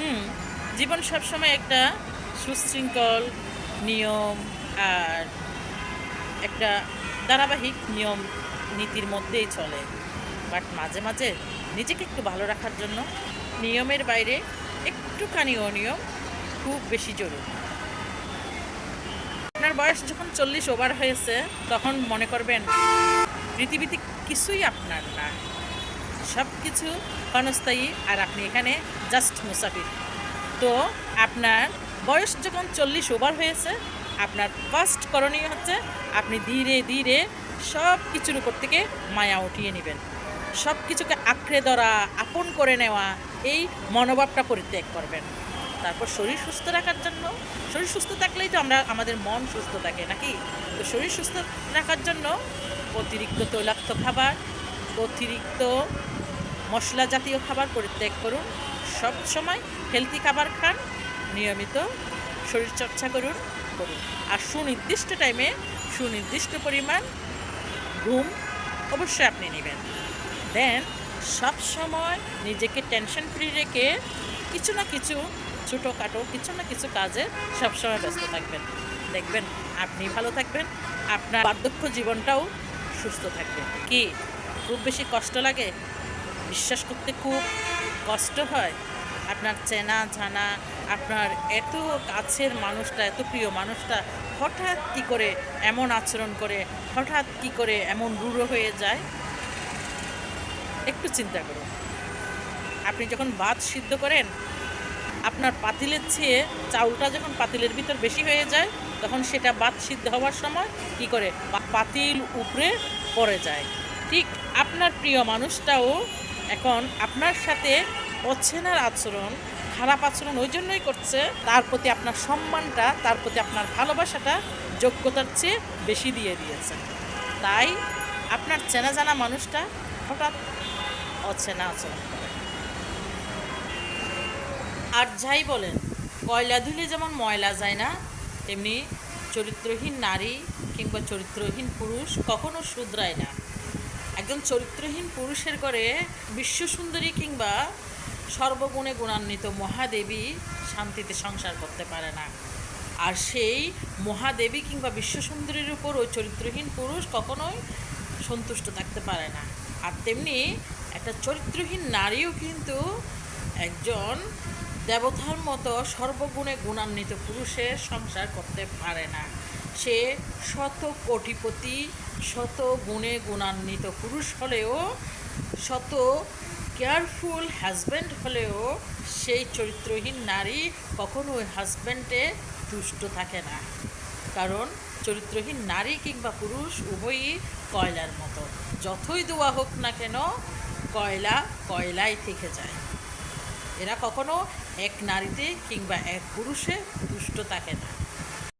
হুম, জীবন সবসময় একটা সুশৃঙ্খল নিয়ম আর একটা ধারাবাহিক নিয়ম নীতির মধ্যেই চলে। বাট মাঝে মাঝে নিজেকে একটু ভালো রাখার জন্য নিয়মের বাইরে একটুখানি অনিয়ম খুব বেশি জরুরি। আপনার বয়স যখন চল্লিশ ওভার হয়েছে, তখন মনে করবেন পৃথিবীতে কিছুই আপনার না। সব কিছু ক্ষণস্থায়ী আর আপনি এখানে জাস্ট মুসাফির। তো আপনার বয়স যখন চল্লিশ ওভার হয়েছে, আপনার ফার্স্ট করণীয় হচ্ছে আপনি ধীরে ধীরে সব কিছুর উপর থেকে মায়া উঠিয়ে নেবেন। সব কিছুকে আঁকড়ে ধরা, আপন করে নেওয়া, এই মনোভাবটা পরিত্যাগ করবেন। তারপর শরীর সুস্থ রাখার জন্য, শরীর সুস্থ থাকলেই তো আমরা, আমাদের মন সুস্থ থাকে নাকি? তো শরীর সুস্থ রাখার জন্য অতিরিক্ত তৈলাক্ত খাবার, অতিরিক্ত মশলা জাতীয় খাবার পরিত্যাগ করুন। সব সময় হেলদি খাবার খান। নিয়মিত শরীর চর্চা করুন করুন। আর সুনির্দিষ্ট টাইমে সুনির্দিষ্ট পরিমাণ ঘুম অবশ্যই আপনি নেবেন। দেন সব সময় নিজেকে টেনশন ফ্রি রেখে কিছু না কিছু ছোটোখাটো, কিছু না কিছু কাজে সবসময় ব্যস্ত থাকবেন। দেখবেন আপনি ভালো থাকবেন, আপনার বার্ধক্য জীবনটাও সুস্থ থাকবে। কি? খুব বেশি কষ্ট লাগে? বিশ্বাস করতে খুব কষ্ট হয়। আপনার চেনা, জানা, আপনার এত কাছের মানুষটা, এত প্রিয় মানুষটা হঠাৎ কী করে এমন আচরণ করে, হঠাৎ কি করে এমন রূঢ় হয়ে যায়? একটু চিন্তা করুন। আপনি যখন ভাত সিদ্ধ করেন, আপনার পাতিলের চেয়ে চাউলটা যখন পাতিলের ভিতর বেশি হয়ে যায়, তখন সেটা ভাত সিদ্ধ হওয়ার সময় কি করে? পাতিল উপরে পড়ে যায়। ঠিক আপনার প্রিয় মানুষটাও এখন আপনার সাথে অচেনার আচরণ, খারাপ আচরণ ওই জন্যই করছে, তার প্রতি আপনার সম্মানটা, তার প্রতি আপনার ভালোবাসাটা যোগ্যতার চেয়ে বেশি দিয়ে দিয়েছে। তাই আপনার চেনা জানা মানুষটা হঠাৎ অচেনা আচরণ আর যাই বলেন, কয়লা ধুলে যেমন ময়লা যায় না, তেমনি চরিত্রহীন নারী কিংবা চরিত্রহীন পুরুষ কখনো শুধরায় না। একজন চরিত্রহীন পুরুষের করে বিশ্বসুন্দরী কিংবা সর্বগুণে গুণান্বিত মহাদেবী শান্তিতে সংসার করতে পারে না। আর সেই মহাদেবী কিংবা বিশ্বসুন্দরীর উপর ওই চরিত্রহীন পুরুষ কখনোই সন্তুষ্ট থাকতে পারে না। আর তেমনি একটা চরিত্রহীন নারীও কিন্তু একজন দেবতার মতো সর্বগুণে গুণান্বিত পুরুষের সংসার করতে পারে না। সে শত কোটিপতি, শত গুণে গুণান্বিত পুরুষ হলেও, শত কেয়ারফুল হাজব্যান্ড হলেও সেই চরিত্রহীন নারী কখনো ওই হাজব্যান্ডে তুষ্ট থাকে না। কারণ চরিত্রহীন নারী কিংবা পুরুষ উভয়ই কয়লার মতো। যতই দোয়া হোক না কেন, কয়লা কয়লাই থেকে যায়। এরা কখনো এক নারীতে কিংবা এক পুরুষে তুষ্ট থাকে না।